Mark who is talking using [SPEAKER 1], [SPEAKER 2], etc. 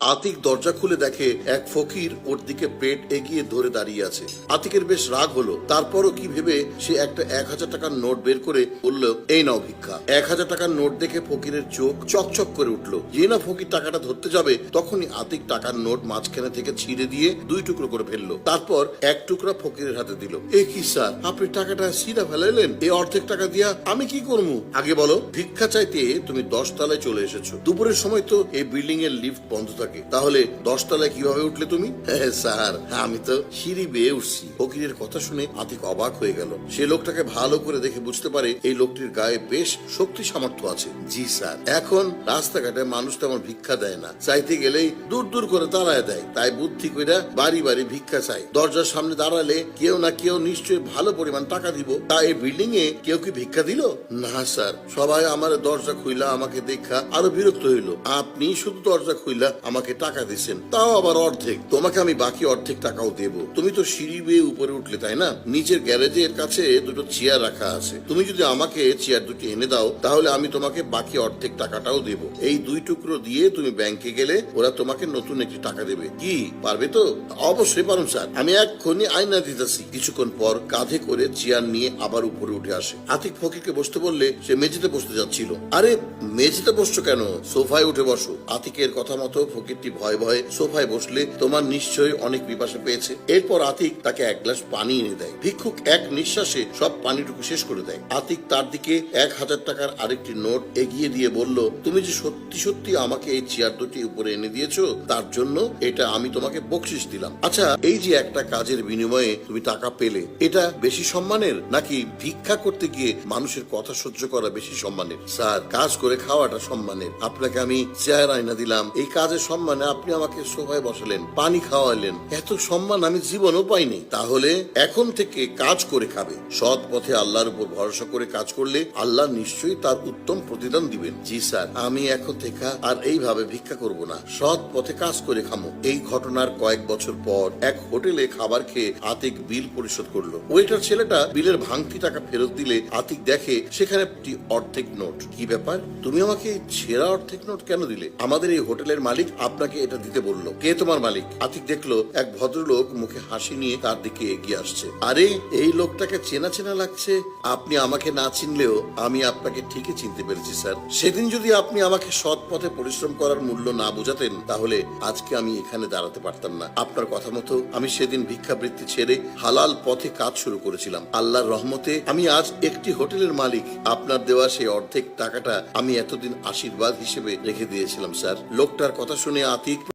[SPEAKER 1] আতিক দরজা খুলে দেখে এক ফকির ওর দিকে পেট এগিয়ে ধরে দাঁড়িয়ে আছে। আতিকের বেশ রাগ হলো। তারপরও কি ভেবে সে একটা এক হাজার টাকার নোট বের করে বলল, এই নাও ভিক্ষা। এক হাজার টাকার নোট দেখে ফকিরের চোখ চকচক করে উঠল। যে না ফকির টাকাটা ধরতে যাবে, তখনই আতিক টাকার নোট মাঝখানে থেকে ছিঁড়ে দিয়ে দুই টুকরো করে ফেলল। তারপর এক টুকরা ফকিরের হাতে দিল। এ কি স্যার, আপনি টাকাটা ছিঁড়া ফেলাইলেন? এই অর্ধেক টাকা দিয়া আমি কি করব? আগে বলো, ভিক্ষা চাইতে তুমি দশ তলায় চলে এসেছ। দুপুরের সময় তো এই বিল্ডিং এর লিফট বন্ধ থাকে। তাহলে দশ তলায় কীভাবে উঠলে তুমি? হ্যাঁ, স্যার আমি তো সিঁড়ি বেয়ে উঠছি। ফকিরের কথা শুনে আতিক অবাক হয়ে গেল। সে লোকটাকে ভালো করে দেখে বুঝতে পারে এই লোকটির গায়ে বেশ শক্তি সামর্থ্য আছে। জি স্যার। এখন রাস্তাঘাটে মানুষ তেমন ভিক্ষা দেয় না। চাইতে গেলেই দূর দূর করে দাঁড়ায় দেয়। তাই বুদ্ধি কইরা বাড়ি বাড়ি ভিক্ষা চাই দরজার সামনে দাঁড়ালে কেউ না কেউ নিশ্চয়ই ভালো পরিমাণ টাকা দিব। তা এই বিল্ডিং এ কেউ কি ভিক্ষা দিল? না স্যার। সবাই আমার দরজা খুইলা আমাকে দেখা আরও বিরক্ত হইল। আপনি শুধু দরজা খুইলা আমাকে টাকা দিছেন তাও আবার অর্ধেক। তোমাকে আমি বাকি অর্ধেক টাকাও দেব। তুমি তো সিঁড়ি বেয়ে উপরে উঠলে, তাই না? নিচের গ্যারেজের কাছে দুটো চেয়ার রাখা আছে। তুমি যদি আমাকে চেয়ার দুটি এনে দাও, তাহলে আমি তোমাকে বাকি অর্ধেক টাকাটাও দেব। এই দুই টুকরো দিয়ে তুমি ব্যাংকে গেলে ওরা তোমাকে নতুন একটি টাকা দেবে। কি, পারবে তো? অবশ্যই পারুন স্যার। আমি এক্ষুনি আয়না দিতেছি। কিছুক্ষণ পর কাঁধে করে চেয়ার নিয়ে আবার উপরে উঠে আসে। আতিক ফকিরকে বসতে বললে সে মেঝেতে বসতে যাচ্ছিল। আরে, মেঝেতে বসছো কেন? সোফায় উঠে বসো। আতিকের কথা মতো ফকিরটি ভয়ে ভয়ে সোফায় বসলে তোমার নিশ্চয়ই অনেক পিপাসা পেয়েছে। এরপর আতিক তাকে এক গ্লাস পানি এনে দেয়। ভিক্ষুক এক নিঃশ্বাসে সব পানিটুকু শেষ করে দেয়। আতিক তার দিকে এক হাজার টাকার আরেকটি নোট এগিয়ে দিয়ে বলল, তুমি যে সত্যি সত্যি আমাকে এই চেয়ার দুটি উপরে এনে দিয়েছ, তার জন্য এটা আমি তোমাকে বকশিস দিলাম। আচ্ছা এই যে একটা কাজের বিনিময়ে তুমি টাকা পেলে, এটা বেশি সম্মানের নাকি ভিক্ষা করতে গিয়ে মানুষের কথা সহ্য করা বেশি সম্মানের? স্যার, কাজ করে খাওয়াটা সম্মানের। আপনাকে আমি চেয়ার আয়না দিলাম। এই কাজের সম্মানে আপনি আমাকে সোফায় বসালেন, পানি খাওয়ালেন। এত সম্মান আমি জীবনও পাইনি। তাহলে এখন থেকে কাজ করে খাবে। সৎ পথে আল্লাহর উপর ভরসা করে কাজ করলে আল্লাহ নিশ্চয়ই তার উত্তম প্রতিদান দিবেন। জি স্যার, আমি এখন থেকে আর এইভাবে ভিক্ষা করব না। সৎ পথে কাজ করে খামো। এই ঘটনার কয়েক বছর পর এক হোটেলে খাবার খেয়ে আতিক বিল পরিশোধ করল। ওয়েটার ছেলেটা বিলের ভাঙতি টাকা ফেরত দিলে আতিক দেখে সেখানে একটি অর্ধেক নোট। কি ব্যাপার? তুমি আমাকে ছেঁড়া অর্ধেক নোট কেন দিলে? আমাদের এই হোটেলের মালিক আপনাকে এটা দিতে বলল। কে তোমার মালিক? আতিক দেখল, এক ভদ্রলোক মুখে হাসি নিয়ে তার দিকে এগিয়ে আসছে। আরে, এই লোকটাকে চেনা চেনা লাগছে? আপনি আমাকে না চিনলেও আমি আপনাকে ঠিকই চিনতে পেরেছি, স্যার। সেদিন যদি আপনি আমাকে সৎ পথে পরিশ্রম করার মূল্য না বোঝাতেন, তাহলে আজকে আমি এখানে দাঁড়াতে পারতাম না। আপনার কথা মতো আমি সেদিন ভিক্ষাবৃত্তি ছেড়ে হালাল পথে কাজ শুরু করেছিলাম। আল্লাহর রহমতে আমি আজ একটি হোটেলের মালিক। আপনার দেওয়া সেই অর্ধেক টাকাটা আমি এতদিন আশীর্বাদ হিসেবে রেখে দিয়েছিলাম, স্যার। লোকটার কথা শুনে আতিক